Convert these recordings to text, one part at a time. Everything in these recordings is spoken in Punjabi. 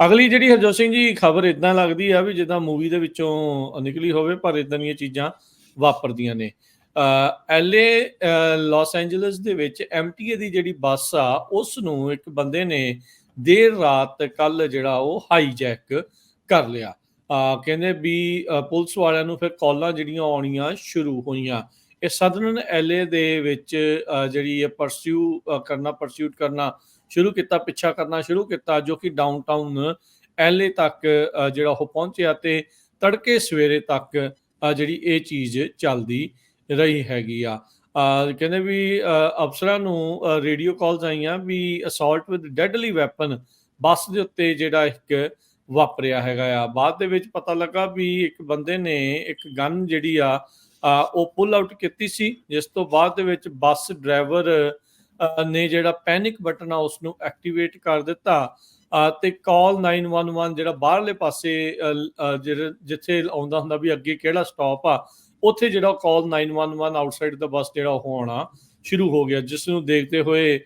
ਅਗਲੀ ਜਿਹੜੀ ਹਰਜੋਤ ਸਿੰਘ ਜੀ ਖਬਰ ਇਦਾਂ ਲੱਗਦੀ ਆ ਵੀ ਜਿੱਦਾਂ ਮੂਵੀ ਦੇ ਵਿੱਚੋਂ ਨਿਕਲੀ ਹੋਵੇ, ਪਰ ਇਦਾਂ ਦੀਆਂ ਚੀਜ਼ਾਂ ਵਾਪਰਦੀਆਂ ਨੇ। ਐਲਏ ਲਾਸ ਐਂਜਲਸ ਦੇ ਵਿੱਚ ਐਮਟੀਏ ਦੀ ਜਿਹੜੀ ਬੱਸ ਆ ਉਸ ਨੂੰ ਇੱਕ ਬੰਦੇ ਨੇ ਦੇਰ ਰਾਤ ਕੱਲ ਜਿਹੜਾ ਉਹ ਹਾਈਜੈਕ ਕਰ ਲਿਆ। ਕਹਿੰਦੇ ਵੀ ਪੁਲਿਸ ਵਾਲਿਆਂ ਨੂੰ ਫਿਰ ਕਾਲਾਂ ਜਿਹੜੀਆਂ ਆਉਣੀਆਂ ਸ਼ੁਰੂ ਹੋਈਆਂ। ਇਹ ਸਦਰਨ ਐਲਏ ਦੇ ਵਿੱਚ ਜਿਹੜੀ ਇਹ ਪਰਸਿਊ ਕਰਨਾ ਪਰਸਿਊਟ ਕਰਨਾ ਸ਼ੁਰੂ ਕੀਤਾ, ਪਿੱਛਾ ਕਰਨਾ ਸ਼ੁਰੂ ਕੀਤਾ, ਜੋ ਕਿ ਡਾਊਨਟਾਊਨ ਐਲਏ ਤੱਕ ਜਿਹੜਾ ਉਹ ਪਹੁੰਚਿਆ ਤੇ ਤੜਕੇ ਸਵੇਰੇ ਤੱਕ ਜਿਹੜੀ ਇਹ ਚੀਜ਼ ਚੱਲਦੀ ਰਹੀ ਹੈਗੀ ਆ। ਕਹਿੰਦੇ ਵੀ ਅਫਸਰਾਂ ਨੂੰ ਰੇਡੀਓ ਕਾਲਸ ਆਈਆਂ ਵੀ assault with deadly weapon bus ਦੇ ਉੱਤੇ ਜਿਹੜਾ ਇੱਕ ਵਾਪਰਿਆ ਹੈਗਾ ਆ। ਬਾਅਦ ਦੇ ਵਿੱਚ ਪਤਾ ਲੱਗਾ ਵੀ ਇੱਕ ਬੰਦੇ ਨੇ ਇੱਕ ਗਨ ਜਿਹੜੀ ਆ ਉਹ ਪੁੱਲ ਆਊਟ ਕੀਤੀ ਸੀ ਜਿਸ ਤੋਂ ਬਾਅਦ ਦੇ ਵਿੱਚ ਬੱਸ ਡਰਾਈਵਰ ਨੇ ਜਿਹੜਾ ਪੈਨਿਕ ਬਟਨ ਆ ਉਸ ਨੂੰ ਐਕਟੀਵੇਟ ਕਰ ਦਿੱਤਾ। ਅ, ਤੇ ਕਾਲ 911 ਜਿਹੜਾ ਬਾਹਰਲੇ ਪਾਸੇ ਅ, ਜਿੱਥੇ ਆਉਂਦਾ ਹੁੰਦਾ ਵੀ ਅੱਗੇ ਕਿਹੜਾ ਸਟਾਪ ਆ ਉੱਥੇ ਜਿਹੜਾ ਕਾਲ 911 ਆਊਟਸਾਈਡ ਦਾ ਬੱਸ ਜਿਹੜਾ ਉਹ ਆਉਣਾ ਸ਼ੁਰੂ ਹੋ ਗਿਆ ਜਿਸ ਨੂੰ ਦੇਖਦੇ ਹੋਏ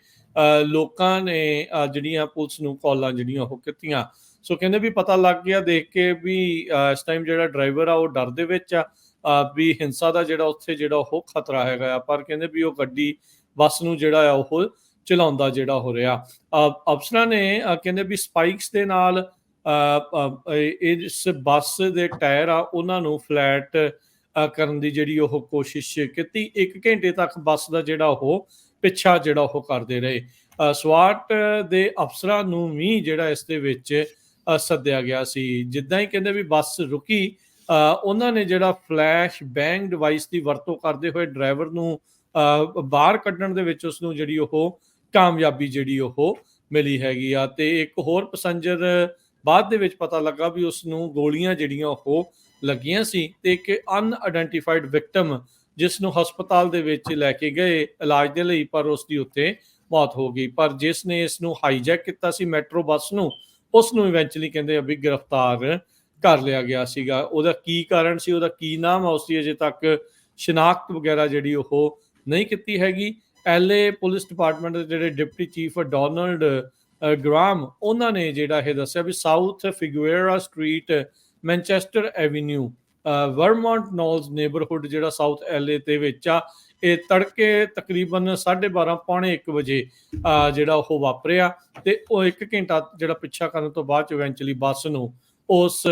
ਲੋਕਾਂ ਨੇ ਜਿਹੜੀਆਂ ਪੁਲਿਸ ਨੂੰ ਕਾਲਾਂ ਜਿਹੜੀਆਂ ਉਹ ਕੀਤੀਆਂ। ਸੋ ਕਹਿੰਦੇ ਵੀ ਪਤਾ ਲੱਗ ਗਿਆ, ਦੇਖ ਕੇ ਵੀ ਇਸ ਟਾਈਮ ਜਿਹੜਾ ਡਰਾਈਵਰ ਆ, ਉਹ ਡਰ ਦੇ ਵਿੱਚ ਆ ਵੀ ਹਿੰਸਾ ਦਾ ਜਿਹੜਾ ਉੱਥੇ ਜਿਹੜਾ ਉਹ ਖਤਰਾ ਹੈਗਾ ਆ, ਪਰ ਕਹਿੰਦੇ ਵੀ ਉਹ ਗੱਡੀ, ਬੱਸ ਨੂੰ ਜਿਹੜਾ ਆ, ਉਹ ਚਲਾਉਂਦਾ ਜਿਹੜਾ ਹੋ ਰਿਹਾ। ਅਫਸਰਾਂ ਨੇ ਕਹਿੰਦੇ ਵੀ ਸਪਾਈਕਸ ਦੇ ਨਾਲ ਇਹ ਇਸ ਬੱਸ ਦੇ ਟਾਇਰ ਆ, ਉਹਨਾਂ ਨੂੰ ਫਲੈਟ ਕਰਨ ਦੀ ਜਿਹੜੀ ਉਹ ਕੋਸ਼ਿਸ਼ ਕੀਤੀ। 1 ਘੰਟੇ ਤੱਕ ਬੱਸ ਦਾ ਜਿਹੜਾ ਉਹ ਪਿੱਛਾ ਜਿਹੜਾ ਉਹ ਕਰਦੇ ਰਹੇ। ਸਵਾਟ ਦੇ ਅਫਸਰਾਂ ਨੂੰ ਵੀ ਜਿਹੜਾ ਇਸ ਦੇ ਵਿੱਚ ਸੱਦਿਆ ਗਿਆ ਸੀ। ਜਿੱਦਾਂ ਹੀ ਕਹਿੰਦੇ ਵੀ ਬੱਸ ਰੁਕੀ ਉਹਨਾਂ ਨੇ ਜਿਹੜਾ ਫਲੈਸ਼ ਬੈਂਗ ਡਿਵਾਈਸ ਦੀ ਵਰਤੋਂ ਕਰਦੇ ਹੋਏ ਡਰਾਈਵਰ ਨੂੰ ਬਾਹਰ ਕੱਢਣ ਦੇ ਵਿੱਚ ਉਸ ਨੂੰ ਜਿਹੜੀ ਉਹ ਕਾਮਯਾਬੀ ਜਿਹੜੀ ਉਹ ਮਿਲੀ ਹੈਗੀ ਆ। ਤੇ ਇੱਕ ਹੋਰ ਪੈਸੰਜਰ ਬਾਅਦ ਦੇ ਵਿੱਚ ਪਤਾ ਲੱਗਾ ਵੀ ਉਸ ਨੂੰ ਗੋਲੀਆਂ ਜਿਹੜੀਆਂ ਉਹ ਲੱਗੀਆਂ ਸੀ ਤੇ ਇੱਕ ਅਨਆਇਡੈਂਟੀਫਾਈਡ ਵਿਕਟਮ ਜਿਸ ਨੂੰ ਹਸਪਤਾਲ ਦੇ ਵਿੱਚ ਲੈ ਕੇ ਗਏ ਇਲਾਜ ਦੇ ਲਈ, ਪਰ ਉਸ ਦੀ ਉੱਤੇ ਮੌਤ ਹੋ ਗਈ। ਪਰ ਜਿਸ ਨੇ ਇਸ ਨੂੰ ਹਾਈਜੈਕ ਕੀਤਾ ਸੀ ਮੈਟਰੋ ਬੱਸ ਨੂੰ ਉਸ ਨੂੰ ਇਵੈਂਚੁਅਲੀ ਕਹਿੰਦੇ ਆ ਵੀ ਗ੍ਰਿਫਤਾਰ ਕਰ ਲਿਆ ਗਿਆ ਸੀਗਾ। ਉਹਦਾ ਕੀ ਕਾਰਨ ਸੀ ਉਹਦਾ ਕੀ ਨਾਮ ਆ ਉਸ ਦੀ ਅਜੇ ਤੱਕ ਸ਼ਨਾਖਤ ਵਗੈਰਾ ਜਿਹੜੀ ਉਹ ਨਹੀਂ ਕੀਤੀ ਹੈਗੀ। ਐਲਏ ਪੁਲਿਸ ਡਿਪਾਰਟਮੈਂਟ ਦੇ ਜਿਹੜੇ deputy chief Donald uh, gram ਉਹਨਾਂ ਨੇ ਜਿਹੜਾ ਇਹ ਦੱਸਿਆ ਵੀ south Figueroa street Manchester avenue Vermont Knolls neighbourhood ਜਿਹੜਾ ਸਾਊਥ ਐਲਏ ਦੇ ਵਿੱਚ ਆ, ਇਹ ਤੜਕੇ ਤਕਰੀਬਨ 12:30 ਪੌਣੇ 1 ਵਜੇ ਜਿਹੜਾ ਉਹ ਵਾਪਰਿਆ ਤੇ ਉਹ 1 ਘੰਟਾ ਜਿਹੜਾ ਪਿੱਛਾ ਕਰਨ ਤੋਂ ਬਾਅਦ ਇਵੈਂਚੁਅਲੀ ਬੱਸ ਨੂੰ ਉਸ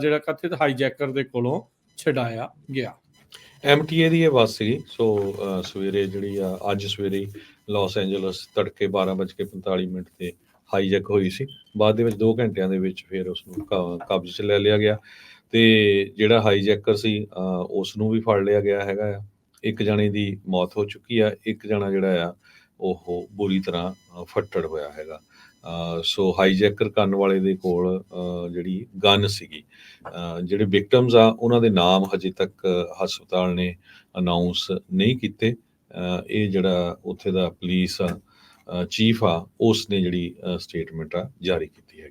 ਜਿਹੜਾ ਕਥਿਤ ਹਾਈਜੈਕਰ ਦੇ ਕੋਲੋਂ ਛਡਾਇਆ ਗਿਆ। ਐਮਟੀਏ ਦੀ ਇਹ ਬੱਸ ਸੀ ਸੋ ਸਵੇਰੇ ਜਿਹੜੀ ਆ, ਅੱਜ ਸਵੇਰੇ ਹੀ ਲਾਸ ਐਂਜਲਸ ਤੜਕੇ 12:45 ਮਿੰਟ ਤੇ ਹਾਈਜੈਕ ਹੋਈ ਸੀ। ਬਾਅਦ ਦੇ ਵਿੱਚ 2 ਘੰਟਿਆਂ ਦੇ ਵਿੱਚ ਫਿਰ ਉਸ ਨੂੰ ਕਬਜ਼ੇ 'ਚ ਲੈ ਲਿਆ ਗਿਆ। ਤੇ ਜਿਹੜਾ ਹਾਈਜੈਕਰ ਸੀ ਉਸ ਨੂੰ ਵੀ ਫੜ ਲਿਆ ਗਿਆ ਹੈਗਾ ਆ। ਇੱਕ ਜਣੇ ਦੀ ਮੌਤ ਹੋ ਚੁੱਕੀ ਆ, ਇੱਕ ਜਣਾ ਜਿਹੜਾ ਆ, ਉਹ ਬੁਰੀ ਤਰ੍ਹਾਂ ਫੱਟੜ ਹੋਇਆ ਹੈਗਾ। ਸੋ ਹਾਈਜੈਕਰ ਕਰਨ ਵਾਲੇ ਦੇ ਕੋਲ ਜਿਹੜੀ ਗਨ ਸੀਗੀ ਜਿਹੜੇ ਵਿਕਟਮਸ ਆ, ਉਹਨਾਂ ਦੇ ਨਾਮ ਹਜੇ ਤੱਕ ਹਸਪਤਾਲ ਨੇ ਅਨਾਉਂਸ ਨਹੀਂ ਕੀਤੇ। ਇਹ ਜਿਹੜਾ ਉੱਥੇ ਦਾ ਪੁਲਿਸ ਚੀਫ ਆ ਉਸ ਨੇ ਜਿਹੜੀ ਸਟੇਟਮੈਂਟ ਆ, ਜਾਰੀ ਕੀਤੀ ਹੈ।